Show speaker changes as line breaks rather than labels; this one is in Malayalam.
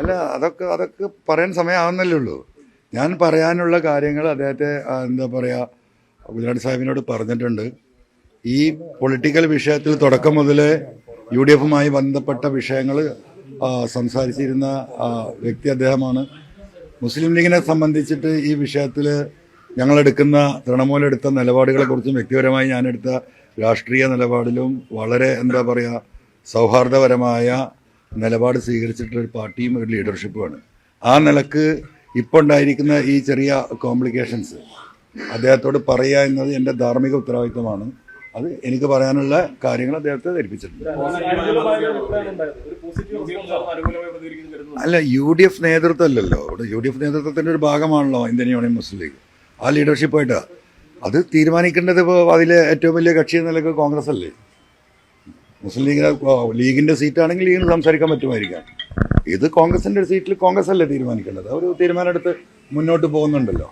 അല്ല അതൊക്കെ അതൊക്കെ പറയാൻ സമയമാവുന്നല്ലേ ഉള്ളൂ. ഞാൻ പറയാനുള്ള കാര്യങ്ങൾ അദ്ദേഹത്തെ എന്താ പറയുക ഗുജറാത്ത് സാഹിബിനോട് പറഞ്ഞിട്ടുണ്ട്. ഈ പൊളിറ്റിക്കൽ വിഷയത്തിൽ തുടക്കം മുതൽ യു ഡി എഫുമായി ബന്ധപ്പെട്ട വിഷയങ്ങൾ സംസാരിച്ചിരുന്ന വ്യക്തി അദ്ദേഹമാണ്. മുസ്ലിം ലീഗിനെ സംബന്ധിച്ചിട്ട് ഈ വിഷയത്തിൽ ഞങ്ങളെടുക്കുന്ന തൃണമൂൽ എടുത്ത നിലപാടുകളെക്കുറിച്ചും വ്യക്തിപരമായി ഞാനെടുത്ത രാഷ്ട്രീയ നിലപാടിലും വളരെ എന്താ പറയുക സൗഹാർദ്ദപരമായ നിലപാട് സ്വീകരിച്ചിട്ടുള്ള ഒരു പാർട്ടിയും ഒരു ലീഡർഷിപ്പുമാണ്. ആ നിലയ്ക്ക് ഇപ്പോൾ ഉണ്ടായിരിക്കുന്ന ഈ ചെറിയ കോംപ്ലിക്കേഷൻസ് അദ്ദേഹത്തോട് പറയുക എന്നത് എന്റെ ധാർമ്മിക ഉത്തരവാദിത്തമാണ് അത് എനിക്ക് പറയാനുള്ള കാര്യങ്ങൾ അദ്ദേഹത്തെ ധരിപ്പിച്ചിട്ടുണ്ട്. അല്ല യു ഡി എഫ് നേതൃത്വം അല്ലല്ലോ ഇവിടെ യു ഡി എഫ് നേതൃത്വത്തിന്റെ ഒരു ഭാഗമാണല്ലോ ഇന്ത്യൻ യൂണിയൻ മുസ്ലിം ലീഗ്. ആ ലീഡർഷിപ്പായിട്ടാണ് അത് തീരുമാനിക്കേണ്ടത് ഇപ്പോൾ അതിലെ ഏറ്റവും വലിയ കക്ഷി എന്ന നിലയ്ക്ക് കോൺഗ്രസ് അല്ലേ മുസ്ലിം ലീഗിന് ലീഗിന്റെ സീറ്റാണെങ്കിൽ ലീഗിന് സംസാരിക്കാൻ പറ്റുമായിരിക്കാം. ഇത് കോൺഗ്രസിന്റെ സീറ്റിൽ കോൺഗ്രസ് അല്ലേ തീരുമാനിക്കേണ്ടത്? അവർ തീരുമാനം എടുത്ത് മുന്നോട്ട് പോകുന്നുണ്ടല്ലോ.